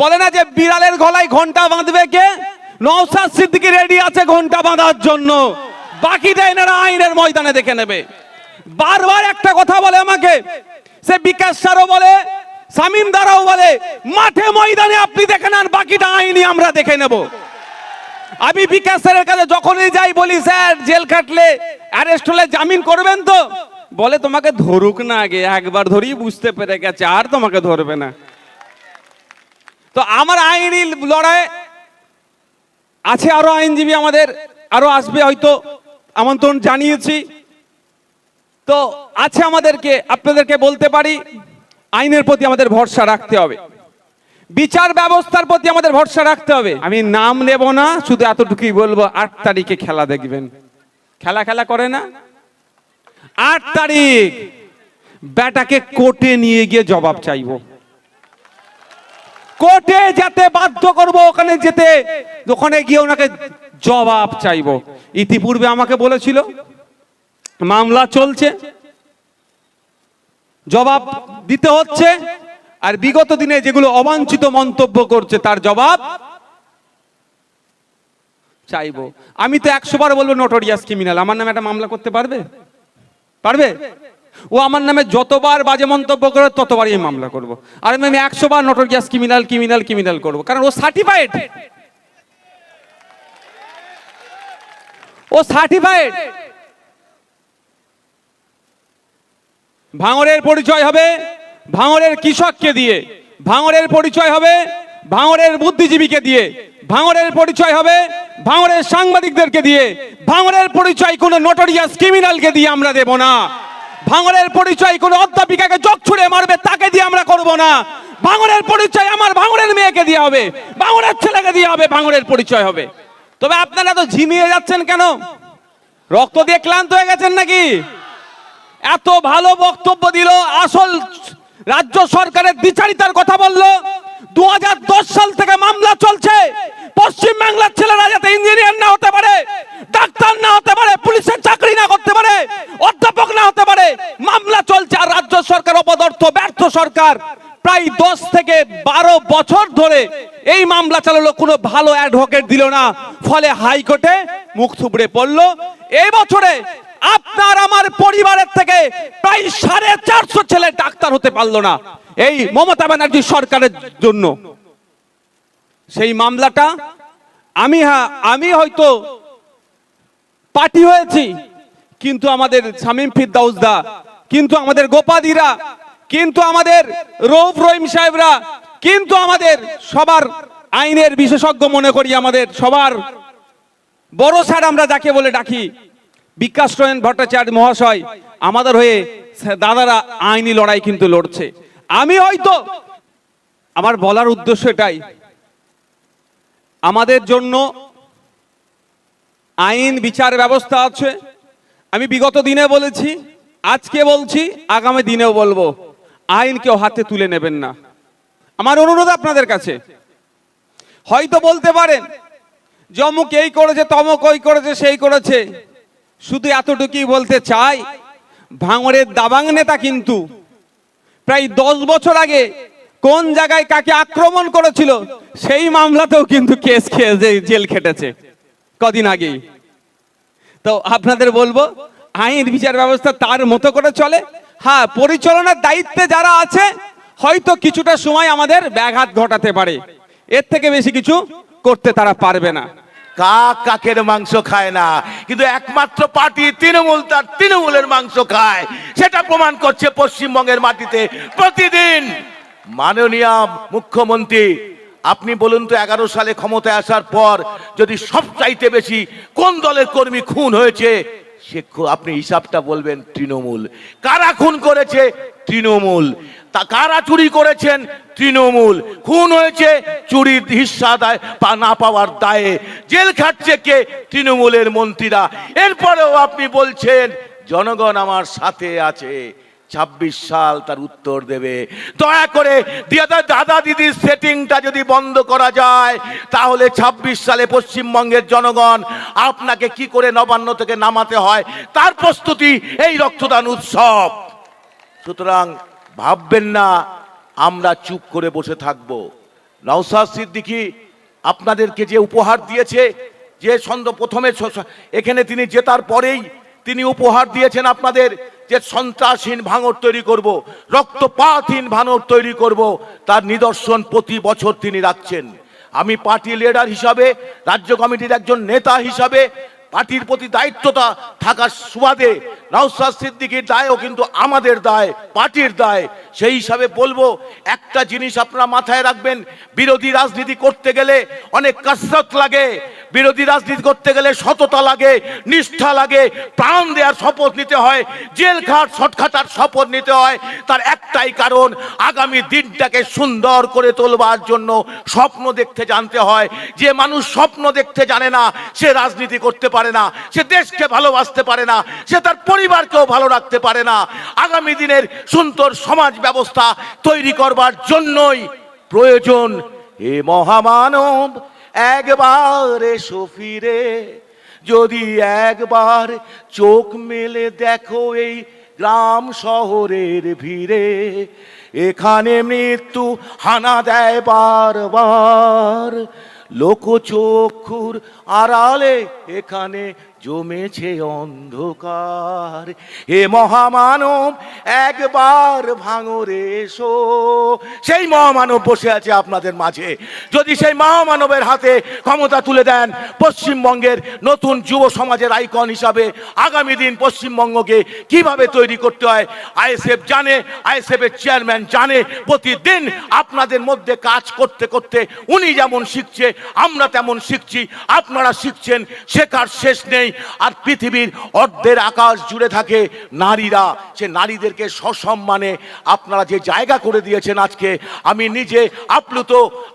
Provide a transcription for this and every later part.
বলে না যে বিড়ালের গলায় ঘণ্টা বাঁধবে কে? নওসাদ সিদ্দিকি রেডি আছে ঘণ্টা বাঁধার জন্য। বাকিটা এনারা আইনের ময়দানে দেখে নেবে। বারবার একটা কথা বলে আমাকে। সে বিকাশ সারও বলে সামিম দারাও বলে, মাঠে ময়দানে আপনি দেখে নেন, বাকিটা আইনি আমরা দেখে নেব। আমি বিকাশ স্যারের কাছে যখনই যাই বলি, স্যার, জেল কাটলে অ্যারেস্ট হলে জামিন করবেন তো? বলে, তোমাকে ধরুক না আগে, একবার ধরেই বুঝতে পেরে গেছে, আর তোমাকে ধরবে না। তো আমার আইনি লড়াই আছে, আরও আইনজীবী আমাদের, আরও আসবে হয়তো, আমন্ত্রণ জানিয়েছি। তো আছে আমাদেরকে, আপনাদেরকে বলতে পারি, আইনের প্রতি আমাদের ভরসা রাখতে হবে। বিচার ব্যবস্থার প্রতি আমাদের ভরসা রাখতে হবে। আমি নাম নেব না, শুধু এতটুকুই বলব, আট তারিখে খেলা দেখবেন। খেলা খেলা করে না? আট তারিখ। ব্যাটাকে কোর্টে নিয়ে গিয়ে জবাব চাইব। কোর্টে যেতে বাধ্য করব, ওখানে যেতে। ওখানে গিয়ে ওনাকে জবাব চাইব। ইতিপূর্বে আমাকে বলেছিল, মামলা চলছে। জবাব দিতে হচ্ছে। আর বিগত দিনে যেগুলো অবাঞ্ছিত মন্তব্য করছে, তার জবাব চাইব। আমি তো একশো বার বলব, নোটোরিয়াস ক্রিমিনাল। আমার নামে একটা মামলা করতে পারবে? পারবে? ও আমার নামে যতবার বাজে মন্তব্য করে ততবারই আমি মামলা করব। আর আমি একশো বার নোটোরিয়াস ক্রিমিনাল ক্রিমিনাল ক্রিমিনাল করব। কারণ ও সার্টিফাইড ও সার্টিফাইড ভাঙরের পরিচয় হবে ভাঙরের কৃষককে দিয়ে। ভাঙরের পরিচয় হবে ভাঙরের বুদ্ধিজীবীকে দিয়ে। ভাঙরের পরিচয় হবে ভাঙরের সাংবাদিকদেরকে দিয়ে। ভাঙরের পরিচয় কোনো নোটোরিয়াস ক্রিমিনালকে দিয়ে আমরা দেব না। ভাঙরের পরিচয় কোনো অধ্যাপিকাকে চোখ ছুড়ে মারবে, তাকে দিয়ে আমরা করব না। ভাঙরের পরিচয় আমার ভাঙরের মেয়েকে দিয়ে হবে। ভাঙরের ছেলেকে দিয়ে হবে, ভাঙরের পরিচয় হবে। তবে আপনারা তো ঝিমিয়ে যাচ্ছেন কেন? রক্ত দিয়ে ক্লান্ত হয়ে গেছেন নাকি? এত ভালো বক্তব্য দিল, আসল রাজ্য সরকারের বিচারিতার কথা বলল। দু সাল থেকে মামলা চলছে। পশ্চিম বাংলার ছেলেরা যাতে ইঞ্জিনিয়ার না হতে পারে। ডাক্তার না হতে পারে, পুলিশের চাকরি না করতে পারে, অধ্যাপক না হতে পারে, মামলা চলছে আর রাজ্য সরকার অপদর্থ, ব্যর্থ সরকার। প্রায় দশ থেকে বারো বছর ধরে এই মামলা চালালো, কোনো ভালো অ্যাডভোকেট দিল না। ফলে হাইকোর্টে মুখ থুবড়ে পড়ল। এই বছরে আপনার আমার পরিবারের থেকে প্রায় সাড়ে চারশো ছেলে ডাক্তার হতে পারল না এই মমতা ব্যানার্জি সরকারের জন্য। সেই মামলাটা আমি হ্যাঁ আমি হয়তো পার্টি হয়েছি। কিন্তু আমাদের শামীম ফিরদাউসদা, কিন্তু আমাদের গোপাদিরা, কিন্তু আমাদের রৌফ রহিম সাহেবরা, কিন্তু আমাদের সবার আইনের বিশেষজ্ঞ মনে করি আমাদের সবার বড় স্যার আমরা যাকে বলে ডাকি, বিকাশ রঞ্জন ভট্টাচার্য মহাশয়, আমাদের হয়ে দাদারা আইনি লড়াই কিন্তু লড়ছে। আমি হয়তো, আমার বলার উদ্দেশ্য এটাই, আমাদের জন্য আইন বিচার ব্যবস্থা আছে। আমি বিগত দিনে বলেছি, আজকে বলছি, আগামী দিনেও বলব, আইন কেউ হাতে তুলে নেবেন না। আমার অনুরোধ আপনাদের কাছে, হয়তো বলতে পারেন যে অমুক এই করেছে, তমক ওই করেছে, সেই করেছে। শুধু এতটুকুই বলতে চাই, ভাঙড়ের দাবাং নেতা কিন্তু প্রায় দশ বছর আগে কোন জায়গায় কাকে আক্রমণ করেছিল, সেই মামলাতেও কিন্তু কেস খেয়ে জেল খেটেছে। কদিন আগেই তো আপনাদের বলব, আইন বিচার ব্যবস্থা তার মতো করে চলে। হ্যাঁ পরিচালনার দায়িত্বে যারা আছে, হয়তো কিছুটা সময় আমাদের ব্যাঘাত ঘটাতে পারে। এর থেকে বেশি কিছু করতে তারা পারবে না। কাক কাকের মাংস খায় না, কিন্তু একমাত্র পার্টি তৃণমূল, তার তৃণমূলের মাংস খায়। সেটা প্রমাণ করছে পশ্চিমবঙ্গের মাটিতে। প্রতিদিন মাননীয় মুখ্যমন্ত্রী আপনি বলুন তো, এগারো সালে ক্ষমতায় আসার পর যদি সব চাইতে বেশি কোন দলের কর্মী খুন হয়েছে, সে আপনি হিসাবটা বলবেন তৃণমূল। কারা খুন করেছে? তৃণমূল। তা কারা চুরি করেছেন? তৃণমূল। খুন হয়েছে চুরির হিস্সা দায়, পা না পাওয়ার দায়ে। জেল খাটছে কে? তৃণমূলের মন্ত্রীরা। এরপরেও আপনি বলছেন, জনগণ আমার সাথে আছে। ছাব্বিশ সাল তার উত্তর দেবে। দয়া করে দাদা দিদির সেটিংটা যদি বন্ধ করা যায়, তাহলে ছাব্বিশ সালে পশ্চিমবঙ্গের জনগণ আপনাকে কি করে নবান্ন থেকে নামাতে হয়? তার প্রস্তুতি এই রক্তদান উৎসব। সুতরাং ভাববেন না, আমরা চুপ করে বসে থাকব। নওসাদ সিদ্দিকি আপনাদেরকে যে উপহার দিয়েছে, যে ছন্দ প্রথমে এখানে তিনি জেতার পরেই তিনি উপহার দিয়েছেন আপনাদের যে সন্ত্রাসহীন ভাঙর তৈরি করব, রক্তপাতহীন ভাঙর তৈরি করব, তার নিদর্শন প্রতি বছর তিনি রাখছেন। আমি পার্টি লিডার হিসাবে, রাজ্য কমিটির একজন নেতা হিসাবে পার্টির প্রতি দায়িত্বতা থাকার সুবাদে নওসাদ সিদ্দিকির দায়ও কিন্তু আমাদের দায়, পার্টির দায়। সেই হিসাবে বলব, একটা জিনিস আপনারা মাথায় রাখবেন, বিরোধী রাজনীতি করতে গেলে অনেক কসরত লাগে, বিরোধী রাজনীতি করতে গেলে সততা লাগে, নিষ্ঠা লাগে, প্রাণ দেওয়ার শপথ নিতে হয়, জেল খাট ছটখাটার শপথ নিতে হয়, তার একটাই কারণ, আগামী দিনটাকে সুন্দর করে তোলবার জন্য স্বপ্ন দেখতে জানতে হয়, যে মানুষ স্বপ্ন দেখতে জানে না, সে রাজনীতি করতে পারে না, সে দেশকে ভালোবাসতে পারে না, সে তার পরিবারকেও ভালো রাখতে পারে না, আগামী দিনের সুন্দর সমাজ ব্যবস্থা তৈরি করবার জন্যই প্রয়োজন। এ মহামানব, একবার এসো ফিরে। যদি একবার চোখ মেলে দেখো এই গ্রাম শহরের ভিড়ে, এখানে মৃত্যু হানা দেয় বারবার। লোকচক্ষুর আড়ালে এখানে জমেছে অন্ধকার। হে মহামানব, একবার ভাঙরে এসো। সেই মহামানব বসে আছে আপনাদের মাঝে। যদি সেই মহামানবের হাতে ক্ষমতা তুলে দেন, পশ্চিমবঙ্গের নতুন যুব সমাজের আইকন হিসাবে আগামী দিন পশ্চিমবঙ্গকে কীভাবে তৈরি করতে হয়, আইএসএফ জানে আইএসএফ এর চেয়ারম্যান জানে, প্রতিদিন আপনাদের মধ্যে কাজ করতে করতে উনি যেমন শিখছে, আমরা তেমন শিখছি, আপনারা শিখছেন, শেখার শেষ নেই আর পৃথিবীর অর্ধের আকাশ জুড়ে থাকে নারীরা। সে নারীদেরকে সসম্মানে আপনারা যে জায়গা করে দিয়েছেন আজকে, আমি নিজে আপ্লুত,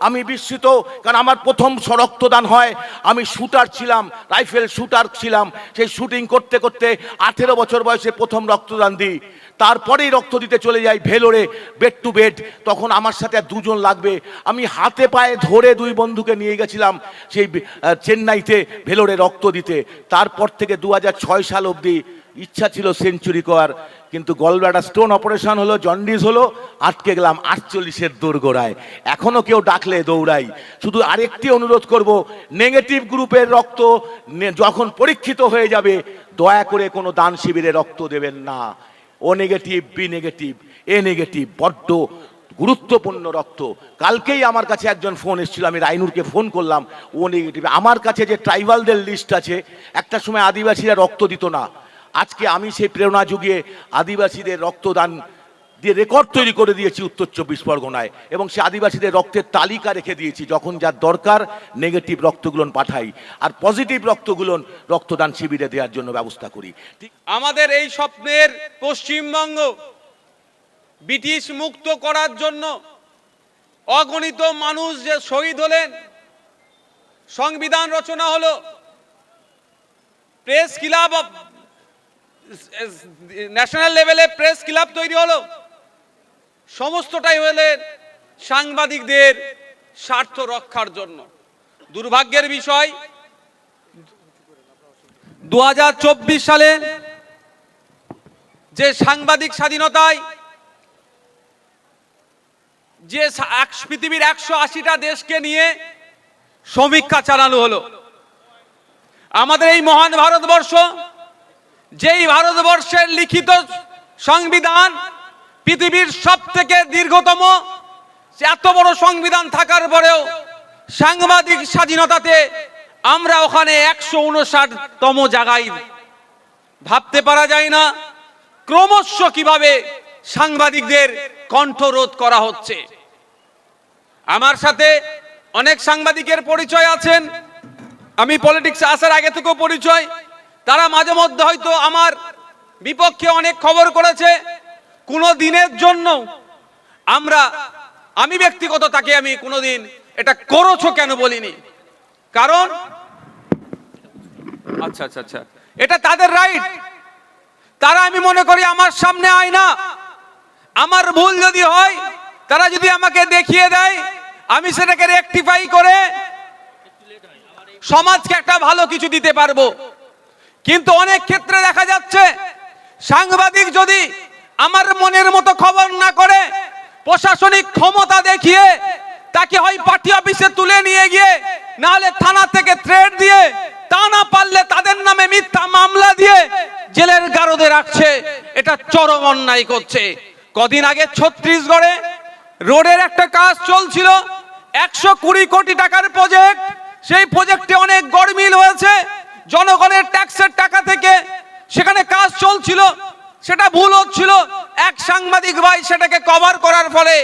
আমি বিস্মিত, কারণ আমার প্রথম রক্তদান হয়। আমি শুটার ছিলাম, রাইফেল শুটার ছিলাম। সেই শুটিং করতে করতে আঠেরো বছর বয়সে প্রথম রক্তদান দিই। তারপরেই রক্ত দিতে চলে যাই ভেলোরে, বেড টু বেড। তখন আমার সাথে আর দুজন লাগবে। আমি হাতে পায়ে ধরে দুই বন্ধুকে নিয়ে গেছিলাম সেই চেন্নাইতে ভেলোরে রক্ত দিতে। তারপর থেকে দু সাল অবধি ইচ্ছা ছিল সেঞ্চুরি করার, কিন্তু গলব্লাডার স্টোন অপারেশন হলো, জন্ডিস হলো, আটকে গেলাম আটচল্লিশের দোরগোড়ায়। এখনও কেউ ডাকলে দৌড়াই। শুধু আরেকটি অনুরোধ করব, নেগেটিভ গ্রুপের রক্ত যখন পরীক্ষিত হয়ে যাবে, দয়া করে কোনো দান শিবিরে রক্ত দেবেন না। O negative, B negative, A negative, বড্ড গুরুত্বপূর্ণ রক্ত। কালকেই আমার কাছে একজন ফোন এসেছিল, আমি রাইনুরকে ফোন করলাম, ও নেগেটিভ আমার কাছে যে ট্রাইবালদের লিস্ট আছে, একটা সময় আদিবাসীরা রক্ত দিত না। আজকে আমি সেই প্রেরণা যুগিয়ে আদিবাসীদের রক্তদান দিয়ে রেকর্ড তৈরি করে দিয়েছি উত্তর চব্বিশ পরগনায়। এবং সে আদিবাসীদের রক্তের তালিকা রেখে দিয়েছি, যখন যার দরকার নেগেটিভ রক্তগুলো পাঠাই। আর পজিটিভ রক্তগুলো রক্তদান শিবিরে দেওয়ার জন্য ব্যবস্থা করি। আমাদের এই স্বপ্নের পশ্চিমবঙ্গ ব্রিটিশ মুক্ত করার জন্য অগণিত মানুষ যে শহীদ হলেন, সংবিধান রচনা হলো, press club national level press club তৈরি হলো। সমস্তটাই হলেন সাংবাদিকদের স্বার্থ রক্ষার জন্য। দুর্ভাগ্যের বিষয় দু হাজার চব্বিশ সালে যে সাংবাদিক স্বাধীনতায় যে পৃথিবীর একশো আশিটা দেশকে নিয়ে সমীক্ষা চালানো হলো। আমাদের এই মহান ভারতবর্ষ, যেই ভারতবর্ষের লিখিত সংবিধান পৃথিবীর সব থেকে দীর্ঘতম, এত বড় সংবিধান থাকার পরেও সাংবাদিক স্বাধীনতাতে আমরা ওখানে একশো উনষাটতম জায়গায় ভাবতে পারা যায় না। ক্রমশ কীভাবে সাংবাদিকদের কণ্ঠরোধ করা হচ্ছে। আমার সাথে অনেক সাংবাদিকের পরিচয় আছেন। আমি পলিটিক্সে আসার আগে থেকেও পরিচয়। তারা মাঝে মধ্যে হয়তো আমার বিপক্ষে অনেক খবর করেছে। কোনো দিনের জন্য আমরা, আমি ব্যক্তিগত তাকে আমি কোনোদিন এটা করেছ কেন বলিনি। কারণ আচ্ছা আচ্ছা আচ্ছা এটা তাদের রাইট তারা আমি মনে করি আমার সামনে আয় না। আমার ভুল যদি হয়, তারা যদি আমাকে দেখিয়ে দেয়, আমি সেটাকে রেকটিফাই করে সমাজকে একটা ভালো কিছু দিতে পারব। কিন্তু অনেক ক্ষেত্রে দেখা যাচ্ছে, সাংবাদিক যদি আমার মনের মতো খবর না করে, প্রশাসনিক ক্ষমতা দেখিয়ে তাকে হয় পার্টি অফিসে তুলে নিয়ে গিয়ে, নাহলে থানা থেকে থ্রেড দিয়ে, তা না পারলে তাদের নামে মিথ্যা মামলা দিয়ে জেলের গারদে রাখছে। এটা চরম অন্যায় করছে। কদিন আগে ছত্রিশগড়ে রোডের একটা কাজ চলছিল। একশো কুড়ি কোটি টাকার প্রজেক্ট সেই প্রজেক্টে অনেক গরমিল হয়েছে। জনগণের ট্যাক্সের টাকা থেকে সেখানে কাজ চলছিল। সেটা ভুল হচ্ছিল। এক সাংবাদিক ভাই সেটাকে কভার করার ফলে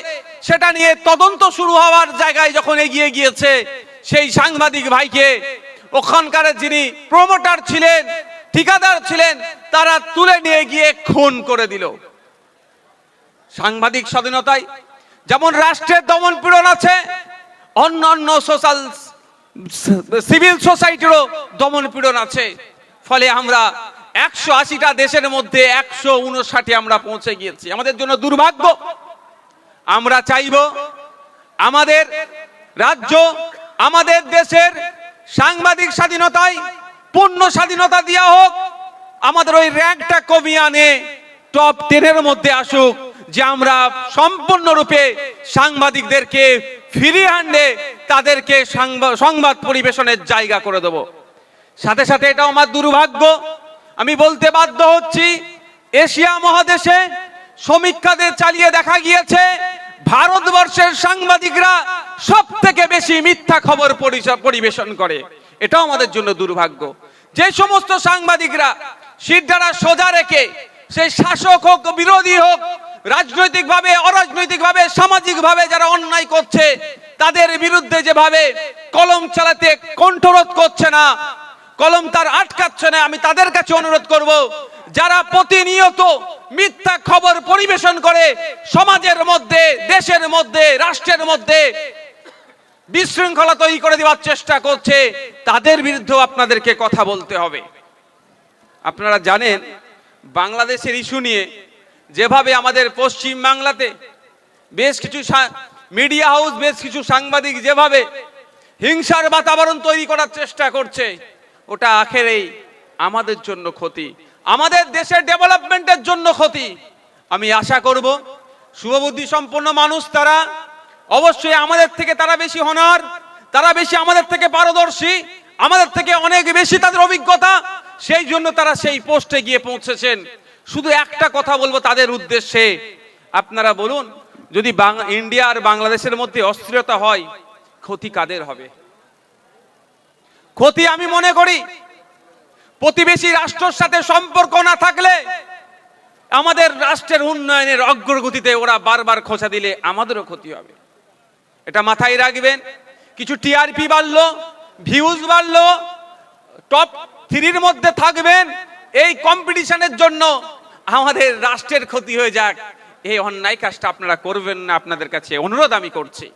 সেটা নিয়ে তদন্ত শুরু হওয়ার জায়গায় যখন এগিয়ে গিয়েছে, সেই সাংবাদিক ভাইকে ওখানকার যিনি প্রমোটার ছিলেন, ঠিকাদার ছিলেন, তারা তুলে নিয়ে গিয়ে খুন করে দিল। সাংবাদিক স্বাধীনতায়। যেমন রাষ্ট্রের দমন পীড়ন আছে অন্যান্য সোশ্যাল সিভিল সোসাইটিরও দমন পীড়ন আছে। ফলে আমরা একশো আশিটা দেশের মধ্যে একশো উনষাটে আমরা পৌঁছে গিয়েছি। আমাদের জন্য দুর্ভাগ্য। আমরা চাইব আমাদের রাজ্য, আমাদের দেশের সাংবাদিক স্বাধীনতায় পূর্ণ স্বাধীনতা দেওয়া হোক। আমাদের ওই র্যাঙ্কটা কমিয়ে আনে টপ টেনের মধ্যে আসুক। যে আমরা সম্পূর্ণরূপে সাংবাদিকদেরকে ফিরিয়ে আনলে তাদেরকে সংবাদ পরিবেশনের জায়গা করে দেব। সাথে সাথে এটা আমার দুর্ভাগ্য, আমি বলতে বাধ্য হচ্ছি, এশিয়া মহাদেশে সমীক্ষাদের চালিয়ে দেখা গিয়েছে, ভারতবর্ষের সাংবাদিকরা সব থেকে বেশি মিথ্যা খবর পরিবেশন করে। এটাও আমাদের জন্য দুর্ভাগ্য। যে সমস্ত সাংবাদিকরা সিদ্ধারা সোজা রেখে, সেই শাসক হোক, বিরোধী হোক রাজনৈতিকভাবে, অরাজনৈতিকভাবে, সামাজিকভাবে যারা অন্যায় করছে, তাদের বিরুদ্ধে যেভাবে কলম চালাতে কণ্ঠরোধ করছে না, কলম তার আটকাচ্ছে না, আমি তাদের কাছে অনুরোধ করব, যারা প্রতিনিয়ত মিথ্যা খবর পরিবেশন করে, সমাজের মধ্যে, দেশের মধ্যে, রাষ্ট্রের মধ্যে বিশৃঙ্খলা তৈরি করে দেওয়ার চেষ্টা করছে, তাদের বিরুদ্ধেও আপনাদেরকে কথা বলতে হবে। আপনারা জানেন, বাংলাদেশের ইস্যু নিয়ে যেভাবে আমাদের পশ্চিম বাংলাতে বেশ কিছু মিডিয়া হাউস বেশ কিছু সাংবাদিক যেভাবে হিংসার বাতাবরণ তৈরি করার চেষ্টা করছে, ওটা আখেরেই আমাদের জন্য ক্ষতি, আমাদের দেশের ডেভেলপমেন্টের জন্য ক্ষতি। আমি আশা করব, শুভবুদ্ধি সম্পন্ন মানুষ তারা অবশ্যই আমাদের থেকে তারা বেশি হনার তারা বেশি আমাদের থেকে পারদর্শী, আমাদের থেকে অনেক বেশি তাদের অভিজ্ঞতা, সেই জন্য তারা সেই পোস্টে গিয়ে পৌঁছেছেন। শুধু একটা কথা বলব তাদের উদ্দেশ্যে। আপনারা বলুন, যদি ইন্ডিয়া আর বাংলাদেশের মধ্যে অস্থিরতা হয়, ক্ষতি কাদের হবে? ক্ষতি আমি মনে করি, প্রতিবেশী রাষ্ট্রের সাথে সম্পর্ক না থাকলে আমাদের রাষ্ট্রের উন্নয়নের অগ্রগতিতে ওরা বারবার খোঁচা দিলে আমাদেরও ক্ষতি হবে। এটা মাথায় রাখবেন, কিছু টিআরপি বাড়লো, ভিউজ বাড়লো, টপ থ্রির মধ্যে থাকবেন এই কম্পিটিশনের জন্য আমাদের রাষ্ট্রের ক্ষতি হয়ে যাক। এই অন্যায় কাজটা আপনারা করবেন না, আপনাদের কাছে অনুরোধ আমি করছি।